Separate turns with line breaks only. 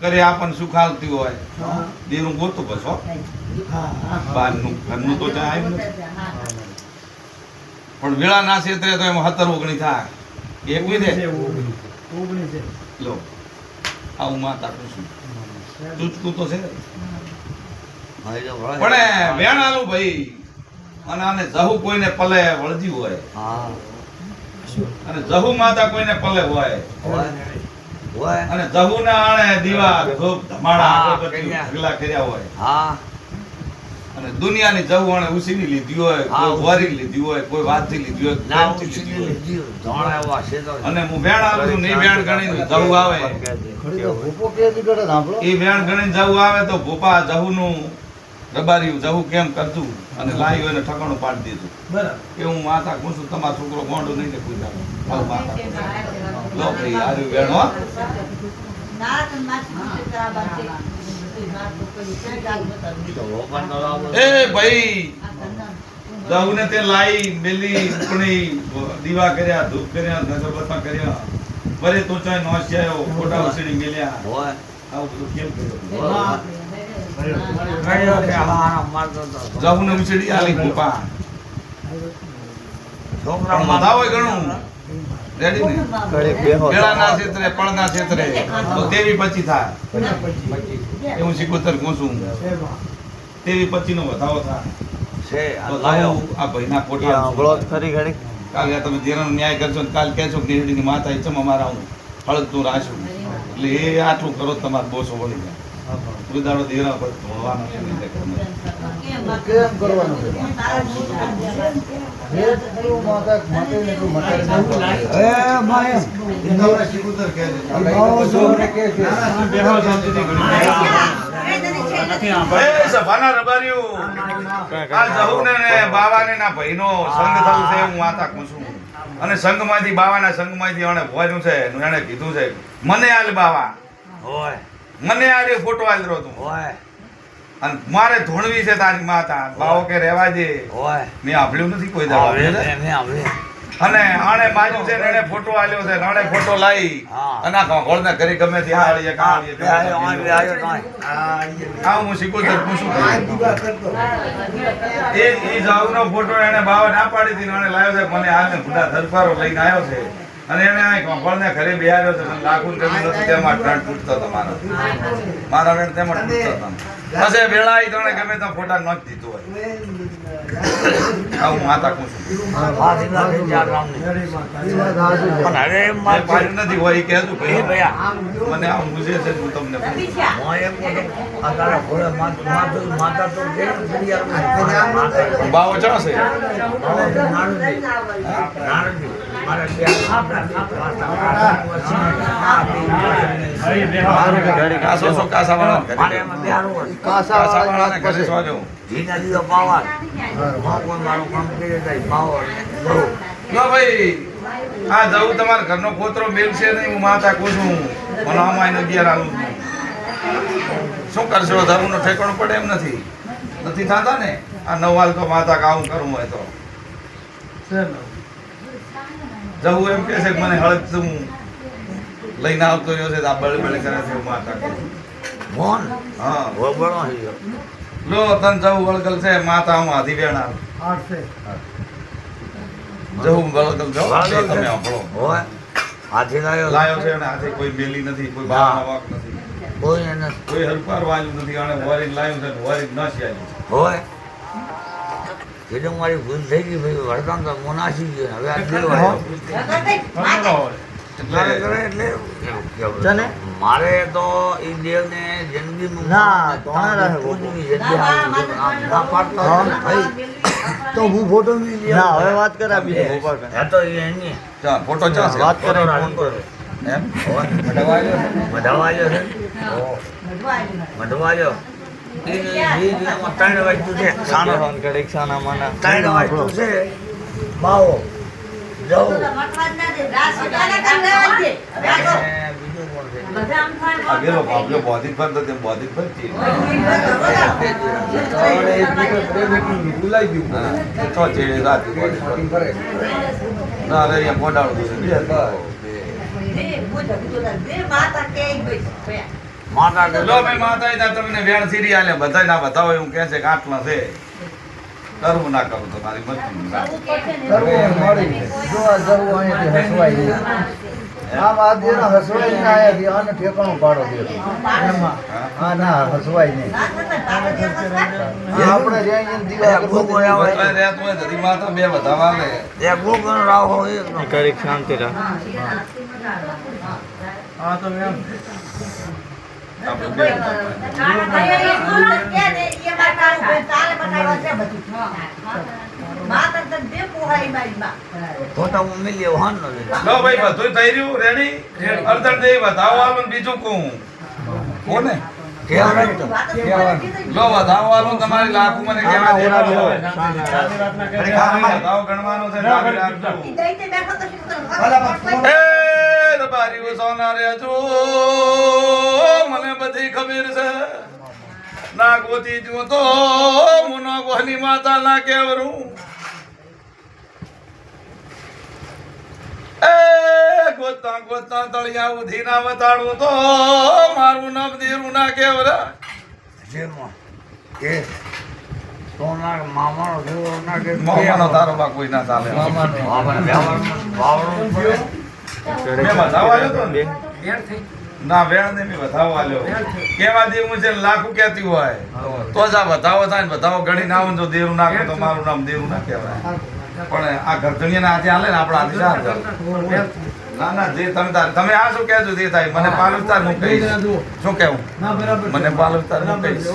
કરે આપણને સુખ હાલતી હોય દેરું ગોતું બસ હો. બહારનું ઘરનું તો ત્યાં આવ્યું નથી પણ વેળા ના ક્ષેત્રે તો એમ હતર ઓગણી થાય. એક વિધે લો આવું માતા પૂછું ચૂચકું તો છે. પણ એ વેણાલું ભાઈ અને આને જહુ કોઈને પલે વળજી હોય. અને જહુ માતા કોઈને પલે હોય. અને જહુ ના આણે દીવા ધૂપ ધમાડા
હા,
અગરબત્તી
કર્યા.
ઢગલા કર્યા હોય.
હા.
અને દુનિયાની જવું આણે ઉસીની લીધી હોય કોઈ વરી લીધી હોય કોઈ વાતથી લીધી હોય
ના
લીધી અને હું વેણ આવું છું નહીં વેણ ગણીને જવું આવે. એ વેણ ગણીને જવું આવે તો ભોપા જહુનું રબારી જવું કેમ કરતું? અને લાયું એને ઠકાણું પાડી દીધું. એ હું માતા કહું છું તમારો છોકરો ગોંડો નહીં ને પૂજાવો આવું માતા લો ભાઈ આર્યું વેણો એ ભાઈ જહુને તે લાઈ મેલી ઉપણી દીવા કર્યા ધૂપ કર્યા નગરબત્તા કર્યા. વરે તો ચાય નોસ્યાયો ફોટા ઉછળી મેલ્યા.
હોય.
આવું બધું કેમ કર્યું? આલી
છોકરા
હોય ઘણું. રેડી ને? ક્ષેત્રે ક્ષેત્રે તો તેવી પછી થાય. એ હું સિકોતર કહું છું તેવી પછી નો વધાવો થાય.
છે આ
ભાઈના ફોટા
ખરી ઘડી
કાલે તમે ધીરાનો ન્યાય કરશો કાલ કહેશો કે નેહડીની માતા ઈચમ અમારા હું હળદતું રાશું એટલે એ આટલું કરો તમારે બોસો વળી જાય. કોઈ દેરા પર ધોવાનો છે તે કરવાનો.
છે? અને સંઘમાંથી માટે ને એટલું મટાડી
એ માય
એ સભાના રબારીઓ. આ જહુને ને ના ભાઈનો સંગ થયું છે હું વાતા કહું છું. અને સંઘમાંથી બાવાના સંઘમાંથી એને ભોયનું છે ને કીધું છે. મને આલ બાવા.
હોય.
મને આલે ફોટો આલ રહ્યો તું.
ઓય
અને મારે ધોણવી છે તારી માતા. બાવો કે રહેવા દે.
ઓય
મેં આભળ્યું નથી કોઈ દાવા
એને આવે
અને આણે માર્યું છે એને ફોટો આલ્યો છે. આણે ફોટો લાવી
હા.
અને આ ઘોળને ઘરે ગમે ત્યાં આળીએ કાં આળીએ
આ
હું શીખું તો પૂછું એ એ જાવનો ફોટો એને બાવા ના પાડી દીને આણે લાવ્યો છે. મને આને ભૂડા ધરપારો લઈને આવ્યો છે. અને એને આ કંપળને ઘરે બિહાર્યો છે લાખું જમીન હતું તેમાં ત્રણ તૂટતો હતો મારો મારા બેન તેમાં તૂટતો હતો. પછી વેળા આવી ત્રણે ગમે તો ફોટા નોંધ દીધો હોય. આવું માતા કહું છું
હવે મારે
નથી હોય એ કહેતું
એ
ભાઈ
ભયા.
મને આમ મૂજે છે હું તમને
આ.
બાવો ચા છે છો આ જવું તમારા ઘરનો કોતરો મેલશે નહીં હું માતા કહું છું મને આમાં અગિયાર આવું છું શું કરશો ધર્મનો ઠેકાણો પડે એમ નથી નથી થતા ને આ નવાલ તો માતા કાવું કરવું હોય તો જવું એમ કે છે કે મને હળદ હું લઈને આવતો રહ્યો છે આ બળે બળે કરે છે માતા કહું હા.
વગણો
લો તન જવું વળગલ છે માતા હું આધી વેણા જવું વળગલ
જવું?
તમે આપણો
હોય. હાથી લાયો.
લાયો છે અને હાથે કોઈ બેલી નથી કોઈ બારના વાક નથી.
કોઈ એને
કોઈ હરપાર વાયું નથી આણે વોરિંગ લાયું છે ને વોરિંગ ન છે.
હોય. કીધું મારી ભૂલ થઈ ગઈ ભાઈ વળતાણ તો મોનાસી ગયો હવે આ દેવ
એટલે
મારે તો એ દેવને ભાઈ. તો હું ફોટો
ના હવે વાત કરાવી
હે તો એની.
ફોટો
વાત કરો
એમ?
હોય. મઢવાલ્યો છે? ત્રણ વસ્તુ છે સાનો
ફોન કરે સાના માના
ત્રણ વસ્તુ છે બાવો જવું અને બીજું કોણ છે
આ ગેલો બાબલો બોધિક પર તો તે બોધિક પર છે હા, તો છે રાત લો ભાઈ માતા ઈ તમને વેણ સીરી આલે બધા ના બતાવો એવું કહે છે કે છે. કરવું ના કરવું મારી મરજી
કરવું મળી જોવા જવું અહીંયાથી હસવાય આ વાત દેનો હસવાય આને ઠેકાણું પાડો દે હા ના હસવાય નહીં. આપણે દીવા
આવે.
રહેતું હોય ધરી માતા બે બધા લે
એક ગોગન રાખો એકનો
કરી શાંતિ રાખ.
હા તો બતાવા.
ખોટા હું મિલી વાહન નથી
લો. ભાઈ બધું થઈ રહ્યું. રેડી? અર્ધન દે બતાવો આલો ને બીજું કહું કોને? લો આલો તમારી લાખું મને કેવા દે.
ખાવામાં
બતાવો ગણવાનું છે લાખ રાખજો એ રબારી સોના રે જો મને બધી ખબર છે. ના ગોતી જો તો મુનો ગોહની માતા ના કેવરું એ ગોતા ગોતા તળિયા ઉધી ના વતાડું તો મારું નામ ના કેવરા
કે સોના મામાનો
મોમાનો તારો કોઈ ના ચાલે.
મામાનો.
બાબાને વ્યવહારમાં વાવડું પડે.
મેં બતાવવા આવ્યો તો ને? ના વેણ ને મેં આલ્યો. કેવા દેવું છે લાખું કહેતી હોય. તો જ આ બતાવો થાય ને બતાવો ગણી ના જો દેરું નાખે તો મારું નામ દેરું ના કહેવાય. પણ આ હાથે હાલે ને આપણા હાથે ના ના જે તમે તમે આ શું કહેજો તે થાય. મને પાલવતાર હું કહીશ. શું કેવું મને પાલવતાર હું કહીશ.